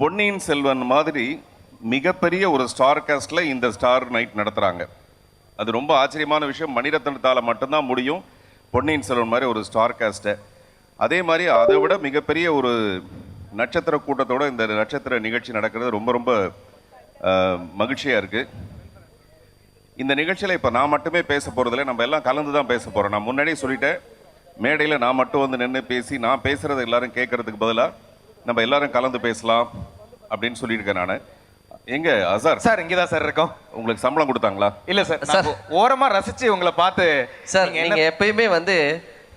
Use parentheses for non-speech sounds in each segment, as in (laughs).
பொன்னியின் செல்வன் மாதிரி மிகப்பெரிய ஒரு ஸ்டார் காஸ்டில் இந்த ஸ்டார் நைட் நடத்துகிறாங்க அது ரொம்ப ஆச்சரியமான விஷயம். மணிரத்னத்தால் மட்டும்தான் முடியும். பொன்னியின் செல்வன் மாதிரி ஒரு ஸ்டார் காஸ்ட்டை அதே மாதிரி அதை விட மிகப்பெரிய ஒரு நட்சத்திர கூட்டத்தோட இந்த நட்சத்திர நிகழ்ச்சி நடக்கிறது ரொம்ப ரொம்ப மகிழ்ச்சியாக இருக்குது இந்த நிகழ்ச்சியில் இப்போ நான் மட்டுமே பேச போகிறதில்ல நம்ம எல்லாம் கலந்து தான் பேச போகிறோம் நான் முன்னாடியே சொல்லிட்டேன். மேடையில் நான் மட்டும் வந்து நின்று பேசி நான் பேசுகிறத எல்லாரும் கேட்கறதுக்கு பதிலாக நம்ம எல்லாரும் கலந்து பேசலாம் அப்படின்னு சொல்லியிருக்கேன் நான். எங்க அசார்? சார் இங்கதான் சார் இருக்கோம். உங்களுக்கு சம்பளம் கொடுத்தாங்களா? இல்ல சார் சார். ஓரமா ரசிச்சு உங்களை பார்த்து சார் நீங்க என்ன நீங்க எப்பயுமே வந்து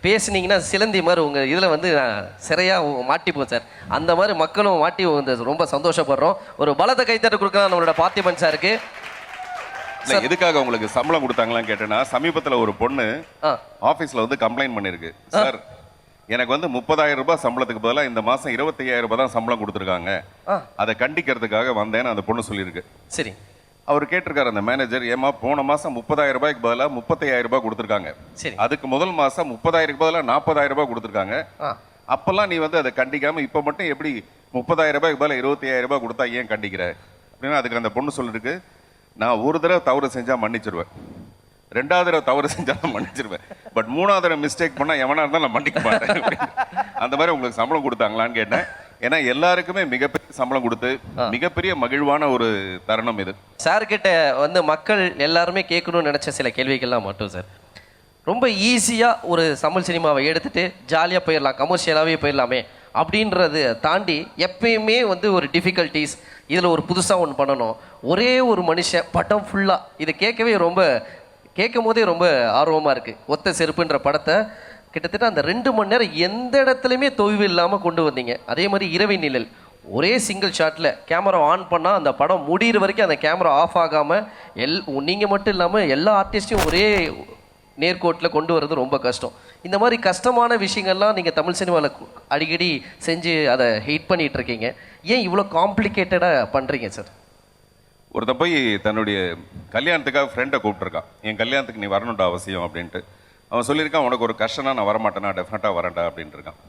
பேசுனீங்கன்னா சிலந்தி மாதிரி உங்க இதுல வந்து நான் சிறையா உ- மாட்டிப்போம் சார். அந்த மாதிரி மக்களும் மாட்டி வந்து ரொம்ப சந்தோஷப்படுறோம். ஒரு பலத்த கைத்தட்டு கொடுக்கலாம் நம்மளோட பார்த்திபன் சாருக்கு. இல்லை எதுக்காக உங்களுக்கு சம்பளம் கொடுத்தாங்களான்னு கேட்டேன்னா சமீபத்தில் ஒரு பொண்ணு ஆ. ஆஃபீஸில் வந்து கம்ப்ளைண்ட் பண்ணியிருக்கு சார் எனக்கு வந்து முப்பதாயிரம் ரூபாய் சம்பளத்துக்கு பதிலாக இந்த மாதம் இருபத்தையாயிரம் ரூபாய் தான் சம்பளம் கொடுத்துருக்காங்க. அதை கண்டிக்கிறதுக்காக வந்தேன்னு அந்த பொண்ணு சொல்லியிருக்கு. சரி. அவர் கேட்டிருக்காரு அந்த மேனேஜர் ஏமா போன மாசம் முப்பதாயிரம் ரூபாய்க்கு பதிலாக முப்பத்தையாயிரம் ரூபாய் கொடுத்துருக்காங்க. சரி. அதுக்கு முதல் மாசம் முப்பதாயிரம் பதிலாக நாற்பதாயிரம் ரூபாய் கொடுத்துருக்காங்க. அப்பெல்லாம் நீ வந்து அதை கண்டிக்காம இப்போ மட்டும் எப்படி முப்பதாயிரம் ரூபாய்க்கு பதிலாக இருபத்தையாயிரம் ரூபாய் கொடுத்தா ஏன் கண்டிக்கிற? அப்படின்னா அதுக்கு அந்த பொண்ணு சொல்லிருக்கு நான் ஒரு தடவை தவறு செஞ்சா மன்னிச்சிருவேன். ரெண்டாவது தடவை தவறு செஞ்சாலும் மன்னிச்சிருவேன். பட் மூணாவது தடவை மிஸ்டேக் பண்ணா எவனா இருந்தாலும் நான் மன்னிக்க மாட்டேன். அந்த மாதிரி உங்களுக்கு சம்பளம் கொடுத்தாங்களான்னு கேட்டேன். ஏன்னா எல்லாருக்குமே மிகப்பெரிய சம்பளம் கொடுத்து மிகப்பெரிய மகிழ்வான ஒரு தருணம் இது. சார் கிட்ட வந்து மக்கள் எல்லாருமே கேட்கணும்னு நினைச்ச சில கேள்விகள்லாம் மட்டும் சார் ரொம்ப ஈஸியாக ஒரு தமிழ் சினிமாவை எடுத்துட்டு ஜாலியாக போயிடலாம் கமர்ஷியலாகவே போயிடலாமே அப்படின்றத தாண்டி எப்பயுமே வந்து ஒரு டிஃபிகல்ட்டிஸ் இதில் ஒரு புதுசாக ஒன்று பண்ணணும். ஒரே ஒரு மனுஷன் படம் ஃபுல்லாக இதை கேட்கவே ரொம்ப கேட்கும் போதே ரொம்ப ஆர்வமாக இருக்குது ஒத்த செருப்புன்ற படத்தை கிட்டத்தட்ட அந்த ரெண்டு மணி நேரம் எந்த இடத்துலையுமே தொய்வு இல்லாமல் கொண்டு வந்தீங்க. அதே மாதிரி இரவை நிழல். ஒரே சிங்கிள் ஷாட்டில் கேமரா ஆன் பண்ணால் அந்த படம் முடியிற வரைக்கும் அந்த கேமரா ஆஃப் ஆகாமல் எல் நீங்கள் மட்டும் இல்லாமல் எல்லா ஆர்டிஸ்ட்டையும் ஒரே நேர்கோட்டில் கொண்டு வர்றது ரொம்ப கஷ்டம். இந்த மாதிரி கஷ்டமான விஷயங்கள்லாம் நீங்கள் தமிழ் சினிமாவில் அடிக்கடி செஞ்சு அதை ஹிட் பண்ணிகிட்ருக்கீங்க ஏன் இவ்வளோ காம்ப்ளிகேட்டடாக பண்ணுறீங்க சார் ஒருத்தன் போய் தன்னுடைய கல்யாணத்துக்காக ஃப்ரெண்டை கூப்பிட்டுருக்கான் என் கல்யாணத்துக்கு நீ வரணும்டா அவசியம் அப்படின்ட்டு. அவன் சொல்லியிருக்கான் உனக்கு ஒரு கஷ்டம்னா நான் வரமாட்டேனா டெஃபினட்டாக வரேன்டா அப்படின்ட்டு இருக்கான்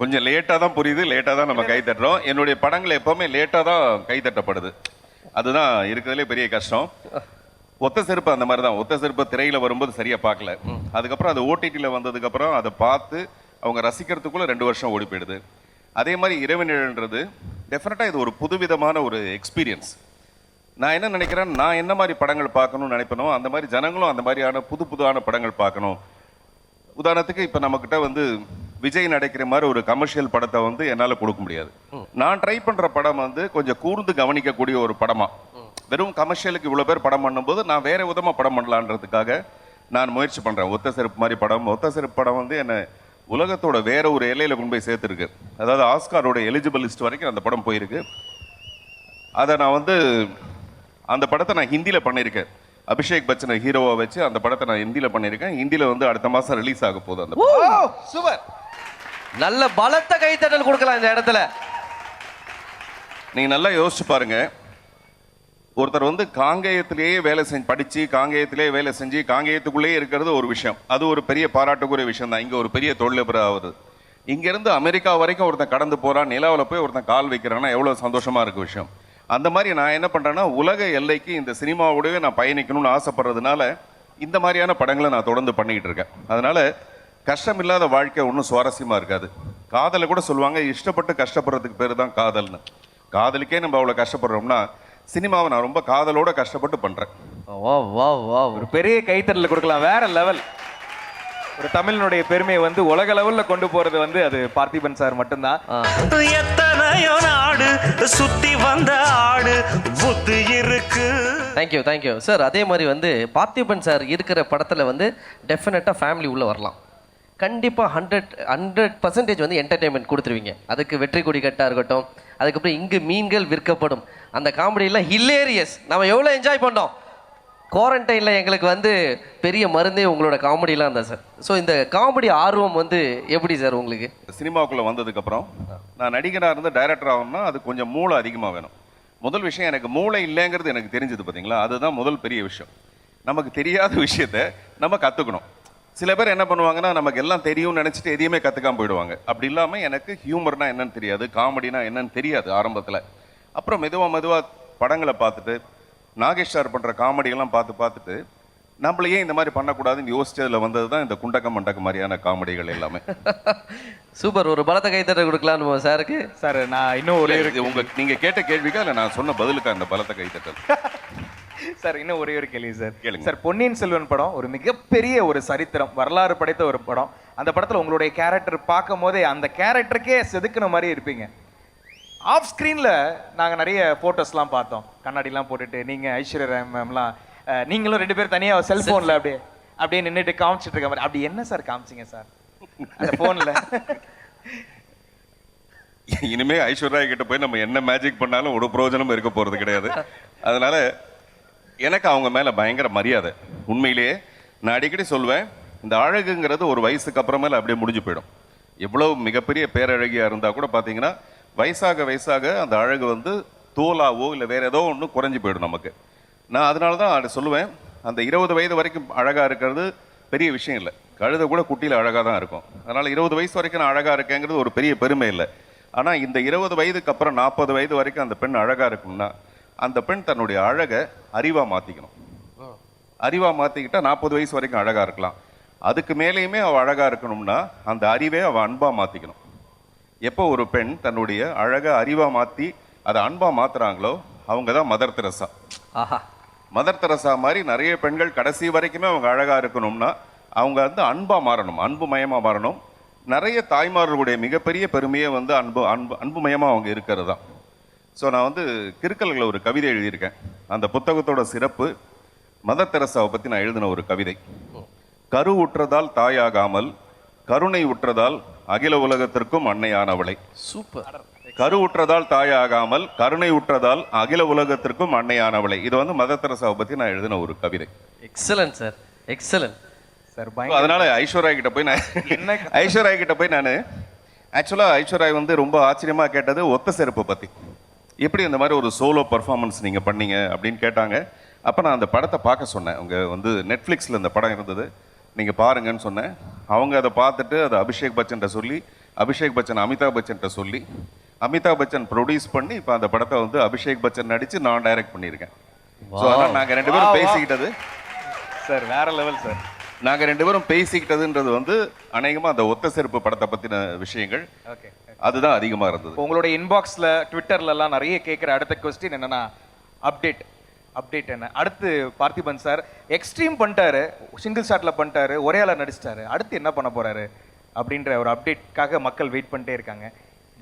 கொஞ்சம் லேட்டாக தான் புரியுது லேட்டாக தான் நம்ம கை தட்டுறோம். என்னுடைய படங்கள் எப்போவுமே லேட்டாக தான் கை தட்டப்படுது. அதுதான் இருக்கிறதுலே பெரிய கஷ்டம். ஒத்த செருப்பு அந்த மாதிரி தான். ஒத்த செருப்பு திரையில வரும்போது சரியா பார்க்கல. அதுக்கப்புறம் அது ஓடிடியில் வந்ததுக்கப்புறம் அதை பார்த்து அவங்க ரசிக்கிறதுக்குள்ள ரெண்டு வருஷம் ஓடி போயிடுது. அதே மாதிரி இரவினிழன்றது டெஃபினட்டாக இது ஒரு புதுவிதமான ஒரு எக்ஸ்பீரியன்ஸ் நான் என்ன நினைக்கிறேன்? நான் என்ன மாதிரி படங்கள் பார்க்கணும்னு நினைப்பனோ அந்த மாதிரி ஜனங்களும் அந்த மாதிரியான புது புதுவான படங்கள் பார்க்கணும். உதாரணத்துக்கு இப்போ நம்மக்கிட்ட வந்து விஜய் நடிக்கிற மாதிரி ஒரு கமர்ஷியல் படத்தை வந்து என்னால் கொடுக்க முடியாது. நான் ட்ரை பண்ணுற படம் வந்து கொஞ்சம் கூர்ந்து கவனிக்கக்கூடிய ஒரு படமா. வெறும் கமர்ஷியலுக்கு இவ்வளோ பேர் படம் பண்ணும்போது நான் வேற விதமாக படம் பண்ணலான்றதுக்காக நான் முயற்சி பண்ணுறேன் ஒத்த செருப்பு மாதிரி படம் ஒத்த செருப்பு படம் வந்து என்னை உலகத்தோட வேற ஒரு எல்லையில் கொண்டு போய் சேர்த்துருக்கு. அதாவது ஆஸ்காரோட எலிஜிபிள் லிஸ்ட் வரைக்கும் அந்த படம் போயிருக்கு. அதை நான் வந்து அந்த படத்தை நான் ஹிந்தியில் பண்ணியிருக்கேன். அபிஷேக் பச்சனை ஹீரோவா வச்சு அந்த படத்தை நான் ஹிந்தியில் பண்ணியிருக்கேன். ஹிந்தியில் வந்து அடுத்த மாதம் ரிலீஸ் ஆக போகுது அந்த. சூப்பர் நல்ல பலத்த கைத்தட்டல் கொடுக்கலாம் இந்த இடத்துல. நீங்க நல்லா யோசிச்சு பாருங்க. ஒருத்தர் வந்து காங்கேயத்திலேயே வேலை செஞ்சு படித்து காங்கேயத்திலேயே வேலை செஞ்சு காங்கேயத்துக்குள்ளேயே இருக்கிறது ஒரு விஷயம். அது ஒரு பெரிய பாராட்டுக்குரிய விஷயம் தான் இங்கே ஒரு பெரிய தொழிலதிபர் ஆகுது இங்கேருந்து அமெரிக்கா வரைக்கும் ஒருத்தன் கடந்து போகிறான் நிலாவில் போய் ஒருத்தன் கால் வைக்கிறான்னா எவ்வளோ சந்தோஷமாக இருக்க விஷயம். அந்த மாதிரி நான் என்ன பண்ணுறேன்னா உலக எல்லைக்கு இந்த சினிமாவோடவே நான் பயணிக்கணும்னு ஆசைப்படுறதுனால இந்த மாதிரியான படங்களை நான் தொடர்ந்து பண்ணிக்கிட்டு இருக்கேன். அதனால் கஷ்டம் இல்லாத வாழ்க்கை ஒன்றும் சுவாரஸ்யமாக இருக்காது. காதலை கூட சொல்லுவாங்க இஷ்டப்பட்டு கஷ்டப்படுறதுக்கு பேர் தான் காதல்னு. காதலுக்கே நம்ம அவ்வளோ கஷ்டப்படுறோம்னா சினிமாவை நான் ரொம்ப காதலோட கஷ்டப்பட்டு பண்றேன். வா வா வா. ஒரு பெரிய கைத்தட்டல் கொடுக்கலாம் வேற லெவல் ஒரு தமிழினுடைய பெருமையை வந்து உலக லெவல்ல கொண்டு போறது வந்து அது பார்த்திபன் சார் மட்டும்தான். எத்தனையோ நாடு சுத்தி வந்த ஆடு புத்து இருக்கு. தேங்க்யூ தேங்க்யூ சார் அதே மாதிரி வந்து பார்த்திபன் சார் இருக்கிற படத்தில் வந்து டெஃபினட்டாக ஃபேமிலி உள்ளே வரலாம். கண்டிப்பாக ஹண்ட்ரட் ஹண்ட்ரட் பர்சன்டேஜ் வந்து என்டர்டைன்மெண்ட் கொடுத்துருவீங்க. அதுக்கு வெற்றி கொடி கட்டாக இருக்கட்டும் அதுக்கப்புறம் இங்கு மீன்கள் விற்கப்படும். அந்த காமெடியெல்லாம் ஹில்லேரியஸ் நம்ம எவ்வளோ என்ஜாய் பண்ணோம்? குவாரண்டைனில் எங்களுக்கு வந்து பெரிய மருந்தே உங்களோட காமெடிலாம் தான் சார் ஸோ இந்த காமெடி ஆர்வம் வந்து எப்படி சார் உங்களுக்கு? சினிமாவுக்குள்ளே வந்ததுக்கப்புறம் நான் நடிகராக இருந்து டைரக்டர் ஆகணும்னா அது கொஞ்சம் மூளை அதிகமாக வேணும். முதல் விஷயம் எனக்கு மூளை இல்லைங்கிறது எனக்கு தெரிஞ்சது பார்த்தீங்களா அதுதான் முதல் பெரிய விஷயம். நமக்கு தெரியாத விஷயத்த நம்ம கற்றுக்கணும் சில பேர் என்ன பண்ணுவாங்கன்னா நமக்கு எல்லாம் தெரியும்னு நினைச்சிட்டு எதையுமே கத்துக்காம போயிடுவாங்க. அப்படி இல்லாம எனக்கு ஹியூமர்னா என்னன்னு தெரியாது காமெடினா என்னன்னு தெரியாது ஆரம்பத்துல. அப்புறம் மெதுவா மெதுவா படங்களை பார்த்துட்டு நாகேஷ் சார் பண்ற காமெடியெல்லாம் பார்த்து பார்த்துட்டு நம்மள ஏன் இந்த மாதிரி பண்ணக்கூடாதுன்னு யோசிச்சதுல வந்தது தான் இந்த குண்டக்க மண்டக்க மாதிரியான காமெடிகள் எல்லாமே. (laughs) சூப்பர். ஒரு பலத்தை கைத்தட்ட கொடுக்கலான்னு சாருக்கு. சார் நான் இன்னும் ஒரே ஒரு இது உங்க நீங்க கேட்ட கேள்விக்கா இல்ல நான் சொன்ன பதிலுக்கு அந்த பலத்தை கைத்தட்டல் (laughs) சார் இன்னும் ஒரே ஒரு கேள்வி சார். கேளுங்க. சார் பொன்னியின் செல்வன் படம் ஒரு மிகப்பெரிய ஒரு சரித்திரம் வரலாறு படைத்த ஒரு படம். அந்த படத்துல உங்களுடைய கேரக்டர் பார்க்கும் போதே அந்த கேரக்டருக்கே செதுக்குன மாதிரி இருப்பீங்க. ஆஃப் ஸ்க்ரீனில் நாங்கள் நிறைய ஃபோட்டோஸ்லாம் பார்த்தோம். கண்ணாடிலாம் போட்டுட்டு நீங்கள் ஐஸ்வர்யா ராய் மேம்லாம் நீங்களும் ரெண்டு பேரும் தனியாக செல்ஃபோனில் அப்படியே அப்படியே நின்றுட்டு காமிச்சிட்டு இருக்க மாதிரி. அப்படி என்ன சார் காமிச்சிங்க சார்? அந்த ஃபோனில் இனிமே ஐஸ்வர்யா கிட்ட போய் நம்ம என்ன மேஜிக் பண்ணாலும் ஒரு பிரயோஜனமும் இருக்க போறது கிடையாது. அதனால எனக்கு அவங்க மேல பயங்கர மரியாதை. உண்மையிலேயே நான் அடிக்கடி சொல்வேன் இந்த அழகுங்கிறது ஒரு வயசுக்கு அப்புறமேல அப்படியே முடிஞ்சு போயிடும். எவ்வளவு மிகப்பெரிய பேரழகியா இருந்தா கூட பாத்தீங்கன்னா வயசாக வயசாக அந்த அழகு வந்து தோலாவோ இல்லை வேற ஏதோ ஒன்று குறைஞ்சு போயிடும் நமக்கு. நான் அதனால தான் அதை சொல்லுவேன் அந்த இருபது வயது வரைக்கும் அழகாக இருக்கிறது பெரிய விஷயம் இல்லை. கழுத கூட குட்டியில் அழகாக தான் இருக்கும். அதனால் இருபது வயசு வரைக்கும் நான் அழகாக இருக்கேங்கிறது ஒரு பெரிய பெருமை இல்லை. ஆனால் இந்த இருபது வயதுக்கு அப்புறம் நாற்பது வயது வரைக்கும் அந்த பெண் அழகாக இருக்கும்னா அந்த பெண் தன்னுடைய அழகை அறிவா மாத்திக்கணும். அறிவா மாத்திக்கிட்டா நாற்பது வயசு வரைக்கும் அழகா இருக்கலாம். அதுக்கு மேலேயுமே அவ அழகா இருக்கணும்னா அந்த அறிவே அவ அன்பா மாத்திக்கணும். எப்போ ஒரு பெண் தன்னுடைய அழகை அறிவா மாத்தி அதை அன்பா மாத்துறாங்களோ அவங்க தான் மதர் தெரசா. ஆஹா. மதர் தெரசா மாதிரி நிறைய பெண்கள் கடைசி வரைக்குமே அவங்க அழகா இருக்கணும்னா அவங்க வந்து அன்பா மாறணும் அன்பு மயமா மாறணும். நிறைய தாய்மார்களுடைய மிகப்பெரிய பெருமையே வந்து அன்பு அன்பு அன்பு மயமா அவங்க இருக்கிறது தான். ஸோ நான் வந்து கிறுக்கல்களை ஒரு கவிதை எழுதியிருக்கேன். அந்த புத்தகத்தோட சிறப்பு மதர் தெரசாவை பற்றி நான் எழுதின ஒரு கவிதை. கரு உற்றதால் தாயாகாமல் கருணை உற்றதால் அகில உலகத்திற்கும் அன்னையானவளை. சூப்பர். கரு உற்றதால் தாயாகாமல் கருணை உற்றதால் அகில உலகத்திற்கும் அன்னையானவளை. இது வந்து மதர் தெரசாவை பற்றி நான் எழுதின ஒரு கவிதை. எக்ஸலன்ட் சார் எக்ஸலன்ட் சார் அதனால ஐஸ்வர்யா கிட்ட போய் நான் என்ன ஐஸ்வர்யா கிட்ட போய் நான் ஆக்சுவலா ஐஸ்வர்யா வந்து ரொம்ப ஆச்சரியமா கேட்டது ஒத்த செருப்பு பத்தி. எப்படி இந்த மாதிரி ஒரு சோலோ பர்ஃபார்மன்ஸ் நீங்க பண்ணீங்க அப்படின்னு கேட்டாங்க. அப்ப நான் அந்த படத்தை பார்க்க சொன்னேன். அவங்க வந்து நெட்ஃப்ளிக்ஸ்ல இந்த படம் இருந்தது. நீங்க பாருங்கன்னு சொன்னேன். அவங்க அதை பார்த்துட்டு அதை அபிஷேக் பச்சன்ட்ட சொல்லி அபிஷேக் பச்சன் அமிதாப் பச்சன்ட்ட சொல்லி அமிதாப் பச்சன் ப்ரொடியூஸ் பண்ணி இப்போ அந்த படத்தை வந்து அபிஷேக் பச்சன் நடிச்சு நான் டைரக்ட் பண்ணியிருக்கேன். ஸோ அதனால நாங்க ரெண்டு பேரும். பேசிக்கிட்டது. சார் வேற லெவல் சார் நாங்க ரெண்டு பேரும் பேசிக்கிட்டதுன்றது வந்து அநேகமா அந்த ஒத்த செருப்பு படத்தை பத்தின விஷயங்கள். ஓகே அதுதான் அதிகமா இருந்தது. இப்போ உங்களுடைய இன்பாக்ஸ்ல ட்விட்டர்ல எல்லாம் நிறைய கேட்குற அடுத்த கொஸ்டின் என்னன்னா அப்டேட் அப்டேட் என்ன? அடுத்து பார்த்திபன் சார் எக்ஸ்ட்ரீம் பண்ணிட்டாரு சிங்கிள் ஷாட்ல பண்ணிட்டாரு ஒரே ஆளா நடிச்சிட்டாரு. அடுத்து என்ன பண்ண போறாரு? அப்படின்ற ஒரு அப்டேட்காக மக்கள் வெயிட் பண்ணிட்டே இருக்காங்க.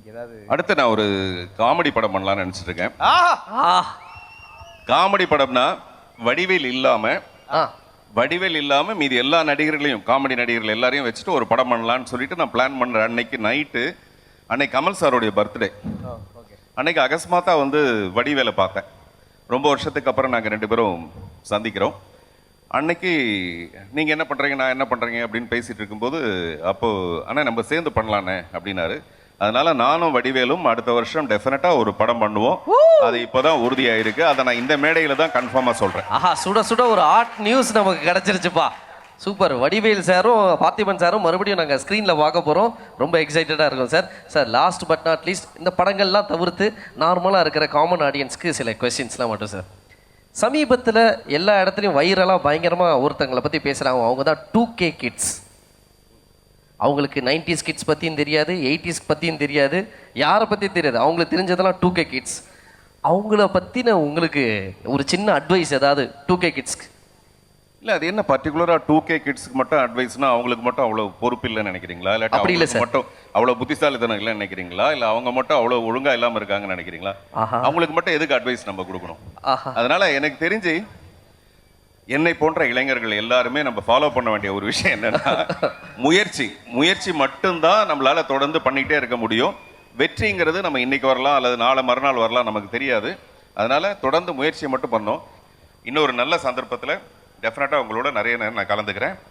ஏதாவது அடுத்து நான் ஒரு காமெடி படம் பண்ணலாம்னு நினைச்சிட்டு இருக்கேன். காமெடி படம்னா வடிவேல் இல்லாம ஆ. வடிவேல் இல்லாம மீதி எல்லா நடிகர்களையும் காமெடி நடிகர்கள் எல்லாரையும் வச்சுட்டு ஒரு படம் பண்ணலாம்னு சொல்லிட்டு நான் பிளான் பண்ற அன்னைக்கு நைட்டு அன்னைக்கு கமல் சாரோடைய பர்த்டே. ஓகே அன்னைக்கு அகஸ்மாத்தா வந்து வடிவேலை பார்த்தேன். ரொம்ப வருஷத்துக்கு அப்புறம் நாங்கள் ரெண்டு பேரும் சந்திக்கிறோம். அன்னைக்கு நீங்க என்ன பண்றீங்க நான் என்ன பண்றீங்க அப்படின்னு பேசிட்டு இருக்கும்போது அப்போ அண்ணா நம்ம சேர்ந்து பண்ணலானே அப்படின்னாரு. அதனால நானும் வடிவேலும் அடுத்த வருஷம் டெஃபினட்டா ஒரு படம் பண்ணுவோம். அது இப்போதான் உறுதியாயிருக்கு. அதை நான் இந்த மேடையில தான் கன்ஃபார்மா சொல்றேன். ஆஹா சுட சுட ஒரு ஆர்ட் நியூஸ் நமக்கு கிடைச்சிருச்சுப்பா. சூப்பர். வடிவேல் சாரும் பார்த்திபன் சாரும் மறுபடியும் நாங்கள் ஸ்க்ரீனில் பார்க்க போகிறோம் ரொம்ப எக்ஸைட்டடாக இருக்கும் sir. Sir last but not least இந்த படங்கள்லாம் தவிர்த்து நார்மலாக இருக்கிற காமன் ஆடியன்ஸ்க்கு சில கொஸ்டின்ஸ்லாம் மட்டும் சார். சமீபத்தில் எல்லா இடத்துலையும் வைரலாக பயங்கரமாக ஒருத்தங்களை பற்றி பேசுகிறாங்க அவங்க தான் டூ கே கிட்ஸ் அவங்களுக்கு நைன்டிஸ் கிட்ஸ் பற்றியும் தெரியாது எயிட்டிஸ் பற்றியும் தெரியாது. யாரை பற்றியும் தெரியாது? அவங்களுக்கு தெரிஞ்சதெல்லாம் டூ கே கிட்ஸ் அவங்கள பற்றின உங்களுக்கு ஒரு சின்ன அட்வைஸ் ஏதாவது டூ கே கிட்ஸ்க்கு இல்ல அது என்ன பர்டிகுலரா டூ கே கிட்ஸ்க்கு மட்டும் அட்வைஸ்னா அவங்களுக்கு மட்டும் அவ்வளவு பொறுப்பு இல்லைன்னு நினைக்கிறீங்களா? இல்லாட்டி அப்படி இல்ல மட்டும் அவ்வளவு புத்திசாலித்தனம் இல்லைன்னு நினைக்கிறீங்களா? இல்ல அவங்க மட்டும் அவ்வளவு ஒழுங்கா இல்லாம இருக்காங்கன்னு நினைக்கிறீங்களா. அவங்களுக்கு மட்டும் எதுக்கு அட்வைஸ் நம்ம கொடுக்கணும்? அதனால எனக்கு தெரிஞ்சு என்னை போன்ற இளைஞர்கள் எல்லாருமே நம்ம ஃபாலோ பண்ண வேண்டிய ஒரு விஷயம் என்னன்னா (laughs) முயற்சி. முயற்சி மட்டும்தான் நம்மளால தொடர்ந்து பண்ணிக்கிட்டே இருக்க முடியும். வெற்றிங்கிறது நம்ம இன்னைக்கு வரலாம் அல்லது நாளை மறுநாள் வரலாம் நமக்கு தெரியாது. அதனால தொடர்ந்து முயற்சியை மட்டும் பண்ணோம். இன்னொரு நல்ல சந்தர்ப்பத்தில் டெஃபினட்டாக உங்களோட நிறைய நேரம் நான் கலந்துக்கிறேன்.